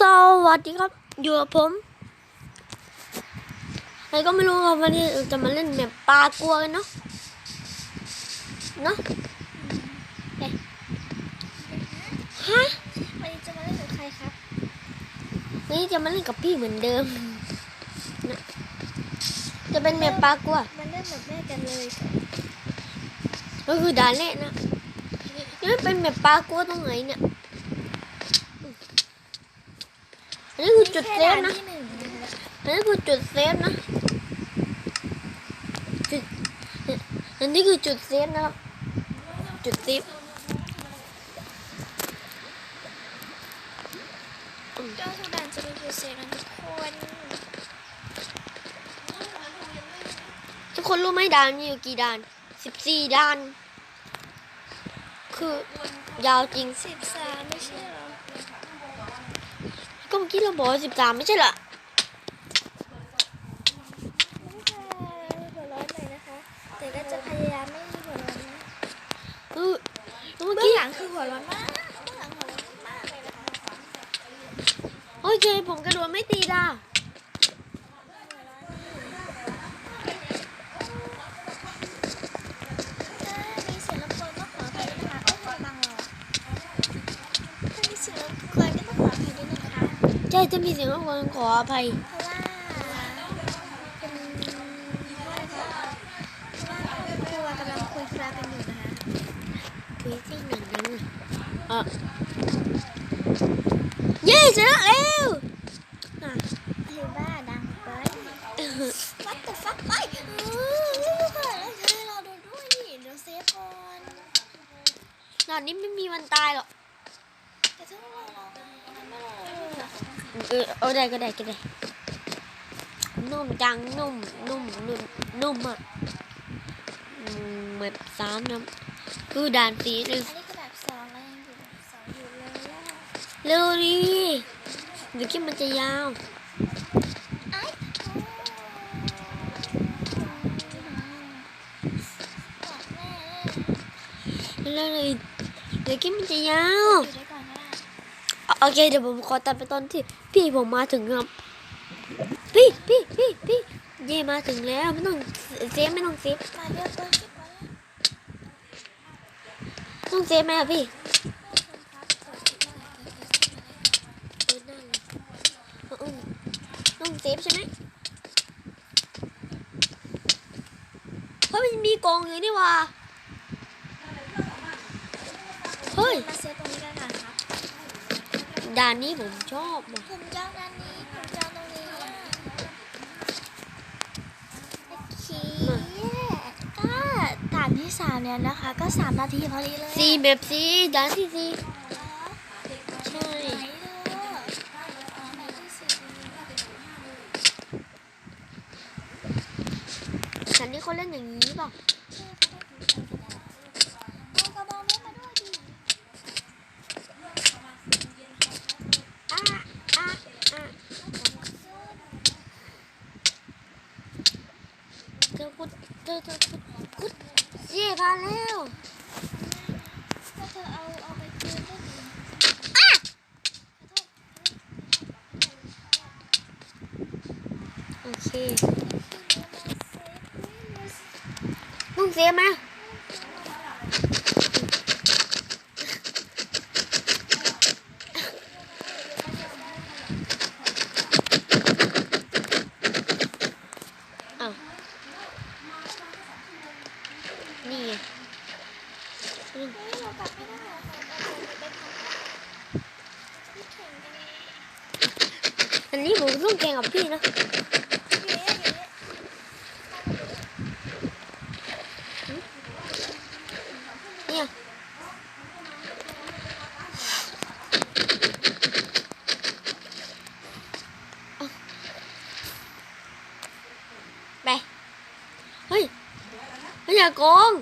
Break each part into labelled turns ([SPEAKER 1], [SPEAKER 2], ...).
[SPEAKER 1] สวัสดีครับ อยู่กับผมใครก็ไม่รู้ครับวันนี้เราจะมาเล่นแบบปลากลัวกันเนาะ เนาะเอ๊ะฮะ
[SPEAKER 2] วันนี้จะมาเล่นกับใครครับ
[SPEAKER 1] วันนี้จะมาเล่นกับพี่เหมือนเดิมนะจะเป็นแบบปลากลัว
[SPEAKER 2] มาเล่นแบบแม่กันเลย
[SPEAKER 1] ก็คือด่านแรกนะนี่เป็นแบบปลากลัวตรงไหนเนี่ย อันนี้คือจุดเซฟนะ
[SPEAKER 2] ที่คะ
[SPEAKER 1] อันนี้คือจุดเซฟนะจุดอันนี้คือจุดเซฟนะครับ จุดเซฟ
[SPEAKER 2] เจ้าทุกด่านจะมีจุดเซฟนะทุกคน
[SPEAKER 1] ทุกคนรู้ไหมด่านมีอยู่กี่ด่านสิบสี่ด่าน คือยาวจริง
[SPEAKER 2] สิบสามไม่ใช่หรอ
[SPEAKER 1] ก็เมื่อกี้เราบอกสิบสามไม่ใช่เหรอ
[SPEAKER 2] ไม่ค่ะหัวร้อนหน่อยนะคะ แต่ก็จะพยายามไม่หัวร้อนนะ
[SPEAKER 1] เออแล้วเมื่อ
[SPEAKER 2] เบื้อง
[SPEAKER 1] กี้
[SPEAKER 2] หลังคือหัวร้อนมากเบื้องหลังหัวร้อนมากเลยนะคะ
[SPEAKER 1] โอเค ผมกระโดดไม่ตีด่า
[SPEAKER 2] ถ้ามีเสียงรบกวนก็ขออภัยด้วยนะคะโอ้ยทำไมบังเราอะถ้ามีเสียงรบกวนก็ต้องขออภัยด้วยนะคะ
[SPEAKER 1] ใช่จะมีเสียงรบกวนขออภัย
[SPEAKER 2] เพราะว่าเป็นว่านะคะเพราะว่าครอบครัวกำลังคุยธุระกันอยู่นะคะ
[SPEAKER 1] คุยที่หนังนั้นอะอะเย้ชนะแล้วอะ
[SPEAKER 2] เฮ้ยบ้าดังไป What the fuck ไปเออไม่รู้ค่ะแล้วเธอเราดูด้วยดิเดี๋ยวเซฟก่อน
[SPEAKER 1] ด่านนี้ไม่มีวันตายหรอก
[SPEAKER 2] แต่ถ้าเราเราไม่เรา
[SPEAKER 1] เออเอาได้ก็ได้ก็ได้ นุ่มจังนุ่มนุ่มนุ่มนุ่มอะอืมแบบสามนะคือด่านสีหนึ่ง
[SPEAKER 2] อันนี้ก็แบบสองแล้วยังอยู่แบบสองอยู่เลยอะ
[SPEAKER 1] เร็วดิเดี๋ยวคลิปมันจะยาว
[SPEAKER 2] ไอ้บอกแม่
[SPEAKER 1] เร็วเลยเดี๋ยวคลิปมันจะยาว เคเดี๋ยวผมขอตัดไปตอนที่ พี่ผมมาถึงครับ พี่พี่พี่พี่เย่มาถึงแล้วไม่ต้องเซฟไม่ต้องเซฟ
[SPEAKER 2] มาเร์คลิป
[SPEAKER 1] ต้องเซฟไหมอะพี่ต้องเซฟใช่ไหมเพราะมันมีกองอยู่นี่ว่าเฮ้ย ด่านนี้ผมชอบว่ะ
[SPEAKER 2] ผมจองด้านนี้ผมจองตรงนี้อะโอเคก็ด่านที่สามแล้วนะคะ ก็สามนาทีพอดีเลย
[SPEAKER 1] สี่แบบสี่ด่านที่สี่ใช่
[SPEAKER 2] ไหนดูไหนที่สี่
[SPEAKER 1] ฉันนี่เขาเล่นอย่างนี้เปล่ะ
[SPEAKER 2] เอากระบองเพชรมาด้วยดิ
[SPEAKER 1] อะอะอะเจอกุดเจอเจอกุดกุดเย่ผ่านแล้ว
[SPEAKER 2] ถ้าเธอเอาเอาไปคืนก็ดีขอโทษ
[SPEAKER 1] โอเคต้องเซฟไหมอ้าวนี่ไง
[SPEAKER 2] เฮ้ยไม่ได้เหรอคะเอาไปไปทำที่แข่งกันไง
[SPEAKER 1] อันนี้ผมต้องแข่งกับพี่นะ โกง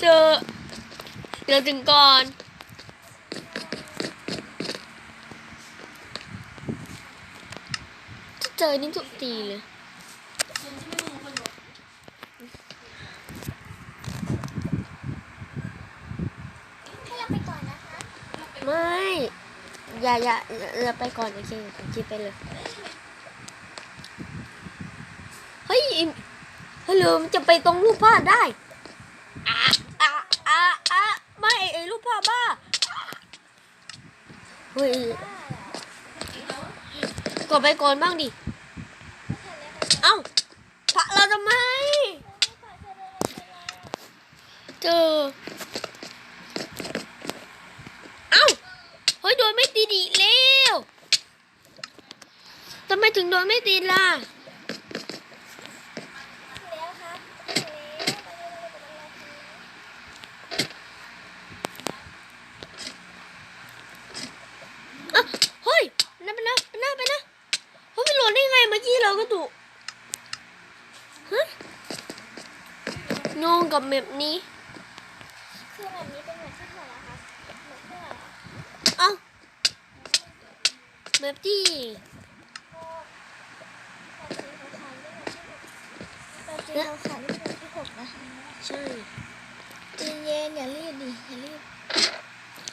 [SPEAKER 1] เจอเจอจึงก่อนเจอนี่จุกตีเลยไม่ อย่าอย่าอย่าไปก่อน โอเคคิดไปเลย ฮ้ยฮัลโหลมันจะไปตรงรูปภาพได้อะอะอะอะไม่ไอ้รูปภาพบ้าเฮ้ยกดไปก่อนบ้างดิ เอ้าพระเราทำไม เจอ เอ้า เฮ้ย โดนไม่ตีดีเร็วทำไมถึงโดนไม่ตีล่ะ
[SPEAKER 2] แล้วครับ
[SPEAKER 1] อะเฮ้ยนั่นไปนะไปนะไปนะเฮ้ยไปโหลดได้ไงเมื่อกี้เราก็ถูกฮะงงกับ แบบนี้
[SPEAKER 2] คือแบบนี้เป็นแบบที่เท่าไหร่ครับแบบเท่าไหร่อะ
[SPEAKER 1] เอ้าแบบที่
[SPEAKER 2] แบบสีขาวๆนี่แบบที่หกนะ
[SPEAKER 1] ใช่
[SPEAKER 2] ใจเย็นอย่ารีบดิอย่ารีบ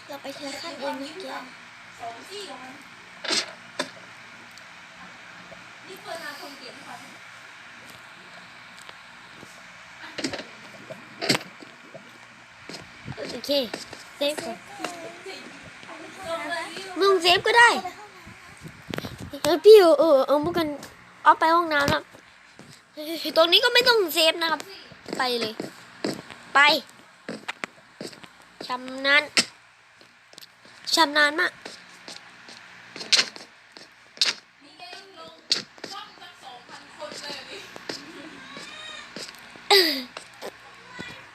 [SPEAKER 2] เราไปทีละขั้นเองเมื่อกี้
[SPEAKER 1] โอเค เซฟก่อนมึงเซฟก็ได้เออพี่เออเออเอาพวกกันเอาไปห้องน้ำแล้วตรงนี้ก็ไม่ต้องเซฟนะครับ ไปเลย ไปชำนาญชำนาญมาก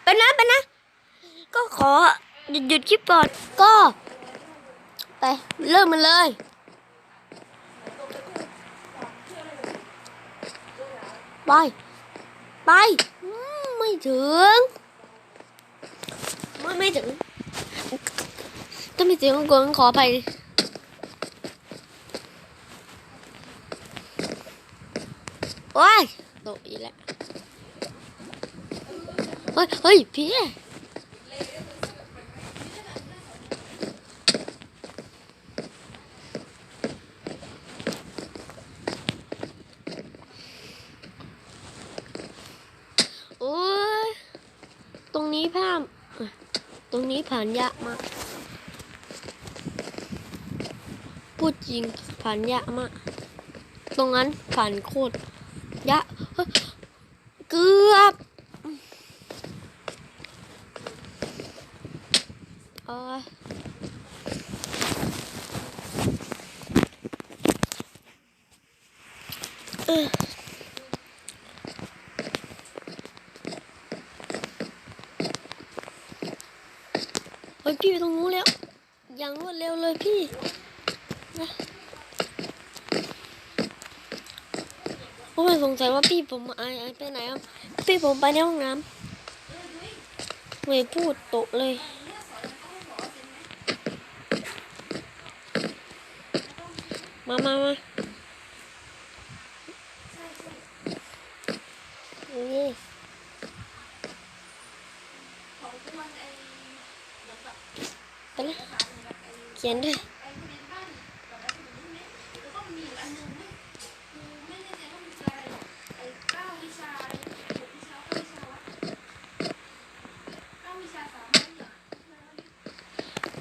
[SPEAKER 1] ไปนะไปนะ อหยุดหยุดคลิปก่อนก็ ไปเริ่มมันเลยไปไปไม่ถึงไม่ไม่ถึงถ้าไม่ถึงก็ขอไปว้ายตกอีกแล้วเฮ้ยเฮ้ยพี่ โอ้ย ตรง นี้ผ่านอะตรงนี้ผ่านยากมาก พูดจริงผ่านยากมาก ตรงนั้นผ่านโคตรยากเฮ้ยเกือบเอออ เฮ้ยพี่ไปตรงนู้นแล้ว อย่างรวดเร็วเลยพี่นะเพราะมัน สงสัยว่าพี่ผมไอไอไปไหนครับ พี่ผมไปในห้องน้ำไม่พูดโตเลยมามามานี่ไปเลยเขียนด้วย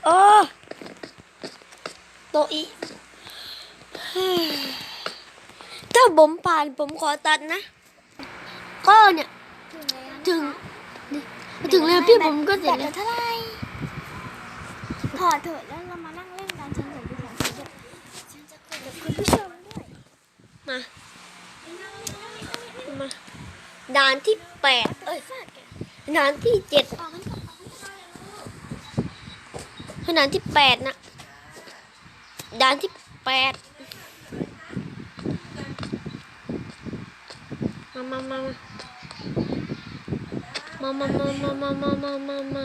[SPEAKER 1] โอ้โตะอีถ้าผมผ่านผมขอตัดนะ ก็เนี่ย
[SPEAKER 2] ถึงแล้ว
[SPEAKER 1] ถึงถึงแล้วพี่ผมก็เสร็จ
[SPEAKER 2] แบตหลื
[SPEAKER 1] แล้
[SPEAKER 2] อ
[SPEAKER 1] ว
[SPEAKER 2] เท่าไหร่ถอดเถอะแล้วเรามานั่งเล่นกันฉันจะดูของฉันจะฉันจะคุยกับคุณผู้ชมด้วย
[SPEAKER 1] มามา ด่านที่แปดเอ้ย
[SPEAKER 2] ด่า
[SPEAKER 1] นที่เจ็ดด่านที่แปดนะด่านที่แปดมามามามามามามามามามามามา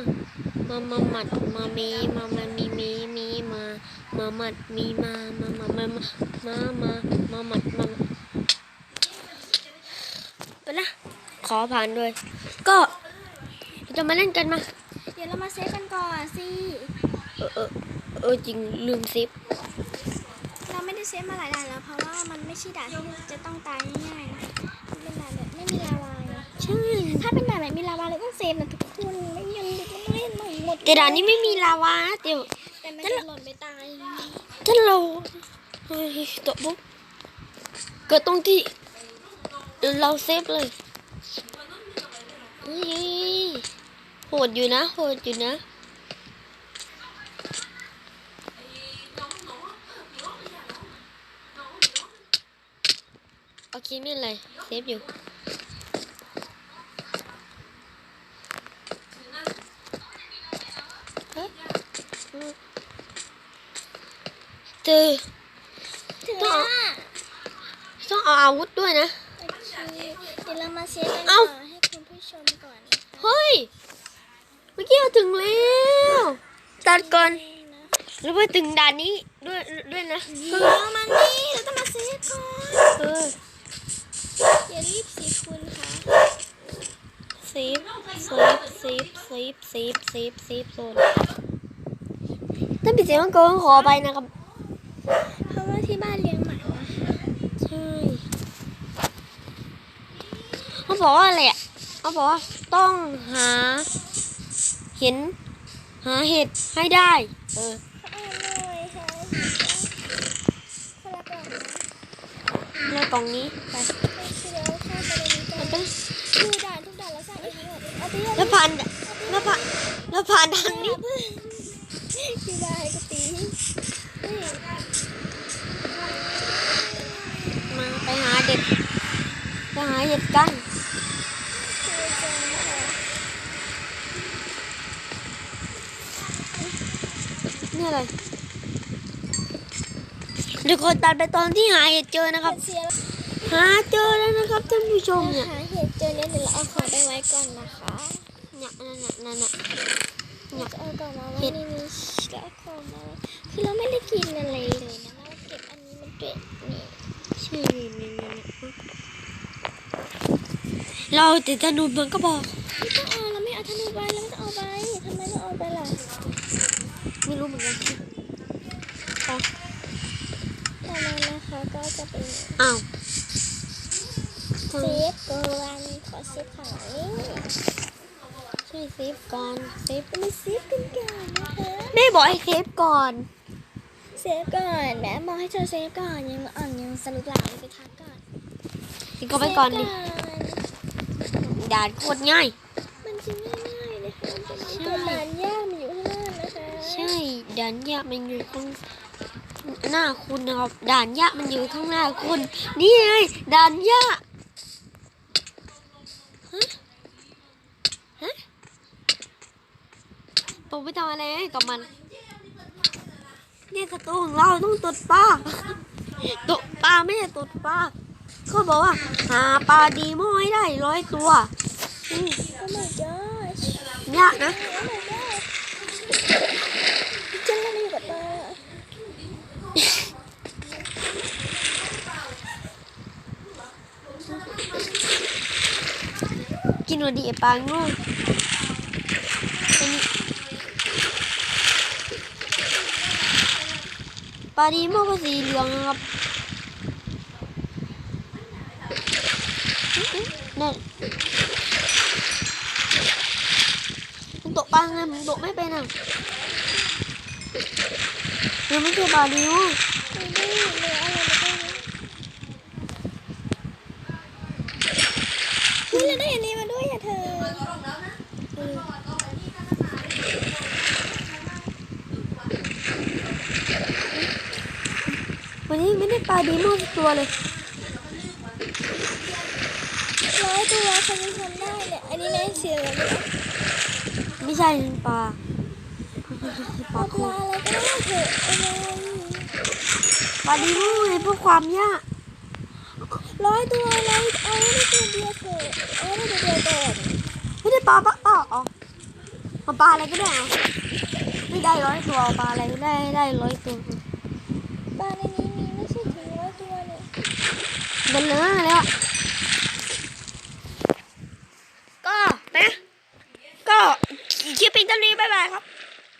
[SPEAKER 1] มามามัดมามีมามามีมีมีมามามัดมีมามามามามามามามามัดมาไปละ ขอผ่านด้วย ก็จะมาเล่นกันมา
[SPEAKER 2] เดี๋ยวเรามาเซฟกันก่อนสิ
[SPEAKER 1] เออเออเอเออจริงลืมซิป
[SPEAKER 2] เราไม่ได้เซฟมาหลายด่านแล้ว เพราะว่ามันไม่ใช่ด่านที่จะต้องตายง่ายๆนะมันเป็นด่านแบบไม่มีลาวาไง
[SPEAKER 1] ใช่
[SPEAKER 2] ถ้าเป็นด่านแบบมีลาวาเราต้องเซฟนะทุกคนไม่งั้นเด็กมันเล่นใหม่หมด
[SPEAKER 1] แต่ด่านนี้ไม่มีลาวานะเดี๋ยว
[SPEAKER 2] แต่มันจะหล่นไปตาย
[SPEAKER 1] ถ้าเราเฮ้ยตกปุ๊บเกิดตรงที่เราเซฟเลยเฮ้ยโหดอยู่นะโหดอยู่นะโอเคไม่เป็นไรเซฟอยู่เฮ้ยเจอต้อง
[SPEAKER 2] วอะ
[SPEAKER 1] ต้องเอาอาวุธด้วยนะ
[SPEAKER 2] เดี๋ยวเรามาเซฟกัน
[SPEAKER 1] เอ้า
[SPEAKER 2] ก่อน
[SPEAKER 1] เฮ้ย เมื่อกี้เราถึงแล้วตัดก่อน
[SPEAKER 2] นี่นะ
[SPEAKER 1] หรือว่าถึงด่านนี้ด้วยด้วยนะ
[SPEAKER 2] เดี๋ยวมานี่เราต้องมาเซฟก่อน
[SPEAKER 1] เออ
[SPEAKER 2] อย่ารีบสิคุณค่ะ
[SPEAKER 1] เซฟเซฟเซฟเซฟเซฟเซฟเซฟโซนถ้าปิดเสียงมันก็ขอไปนะครับ
[SPEAKER 2] เพราะว่าที่บ้านเลี้ยงหมานะคะ
[SPEAKER 1] ใช่เขาบอกว่าอะไรอะ เขาบอกว่าต้องหา เห็น หาเห็ดให้ได้ เออ
[SPEAKER 2] ในกล่องนี้
[SPEAKER 1] ไปแล้วผ่านแล้วผ่านแล้วผ่านทางนี้
[SPEAKER 2] คือได้ก็ตีเฮ้ย
[SPEAKER 1] มาไปหาเด็ดไปหาเห็ดกัน
[SPEAKER 2] คือจังค่ะ
[SPEAKER 1] นี่อะไรเดี๋ ยวคนตัดไปตอนที่หาเห็ดเจอนะครับ
[SPEAKER 2] เสีย
[SPEAKER 1] หาเจอแล้วนะครับท่านผู้ชมเนี่ย
[SPEAKER 2] หาเห็ดเจอเนี่ยเดี๋ยวเราเอาของไปไว้ก่อนนะคะ
[SPEAKER 1] เนี่ยนั่นน่ะนั่นน่ะ
[SPEAKER 2] เราจะเอากล่องมาไว้ในนี้แล้วเอาของมาไว้คือเราไม่ได้กินอะไรเลยนะเราเก็บอันนี้มันเด็ดนี่
[SPEAKER 1] ใช่นี่นี่นี่เราแต่ธนูมันก็บอก
[SPEAKER 2] ไม่ต้องเอาเราไม่เอาธนูไปเราไม่ต้องเอาไปทำไมต้องเอาไปล่ะ
[SPEAKER 1] ไม่รู้เหมือนกันไป
[SPEAKER 2] ต่อมานะคะก็ จะเป็น
[SPEAKER 1] อ้าว
[SPEAKER 2] เซฟก่อนขอเซฟของนี้
[SPEAKER 1] ใช่เซฟก่อนเซฟ
[SPEAKER 2] มาเซฟกันก่อนนะคะ
[SPEAKER 1] แม่บอกให้เซฟก่อน
[SPEAKER 2] เซฟก่อนแม่บอกให้เธอเซฟก่อนยังอ่อนยังสรุปหลาไปทักก่อน
[SPEAKER 1] นี่ก็ไปก่อนดิ
[SPEAKER 2] เซฟก่อน
[SPEAKER 1] ด่านโคตรง่าย
[SPEAKER 2] มันจะง่ายๆนะคะมันจะมี
[SPEAKER 1] ใช่
[SPEAKER 2] ตัวด่านยากมันอยู่ข้างหน้านะคะ
[SPEAKER 1] ใช่ด่านยากมันอยู่ข้าง หน้าคุณนะครับ ด่านยากมันอยู่ข้างหน้าคุณ นี่ไงด่านยากฮะฮะผมไปทำอะไรกับมัน เนี่ยศัตรูของเราต้องตดปลาตกปลาไม่ใช่ตดปลาเขาบอกว่า หาปลาดีโม่ให้ได้ร้อยตัวอืม
[SPEAKER 2] โอ้ my gosh
[SPEAKER 1] ยากนะ
[SPEAKER 2] โอ้ my god ฉันก็ไม่อยู่กับตา
[SPEAKER 1] กินหนดีไอ้ปลาโง่อันนี้ปลาดีโม่ก็สีเหลืองนะครับอื้ออื้อนั่นมันตกปลาไงมันตกไม่เป็นอะยังไม่ใช่ปลาดีโม่
[SPEAKER 2] ไม่ได้เลยอะไรไม่ได้เลยเฮ้ยเราได้อันนี้มาด้วยอะเธอเออ
[SPEAKER 1] วันนี้ไม่ได้ ปลาดีโม่สักตัวเลย
[SPEAKER 2] ร้อยตัวใครจะทำได้เนี่ย อันนี้แม่เสียแล้วเนี่ย
[SPEAKER 1] ไม่ใช่ปลาปลา
[SPEAKER 2] เอาป
[SPEAKER 1] โค
[SPEAKER 2] ลาอะไรก็ได้เถอะเอาไว้
[SPEAKER 1] ปลาดีโม่ไงเพื่อความยาก
[SPEAKER 2] ร้อยตัวร้อยเอาได้ตัวเดียวเถอะเอาได้ตัวเดียวก่อน
[SPEAKER 1] ไม่ได้ปลาปลาอ๋ออ๋อเอาปลาอะไรก็ได้เหรอไม่ได้ร้อยตัวเอาปลาอะไรก็ได้ได้ร้อยตัว
[SPEAKER 2] ปลาในนี้มีไม่ใช่ถึงร้อยตัวเนี่ย
[SPEAKER 1] บนเนื้อแล้วอะก็นะก็คลิปนี้ตอนนี้บ๊ายบายครับ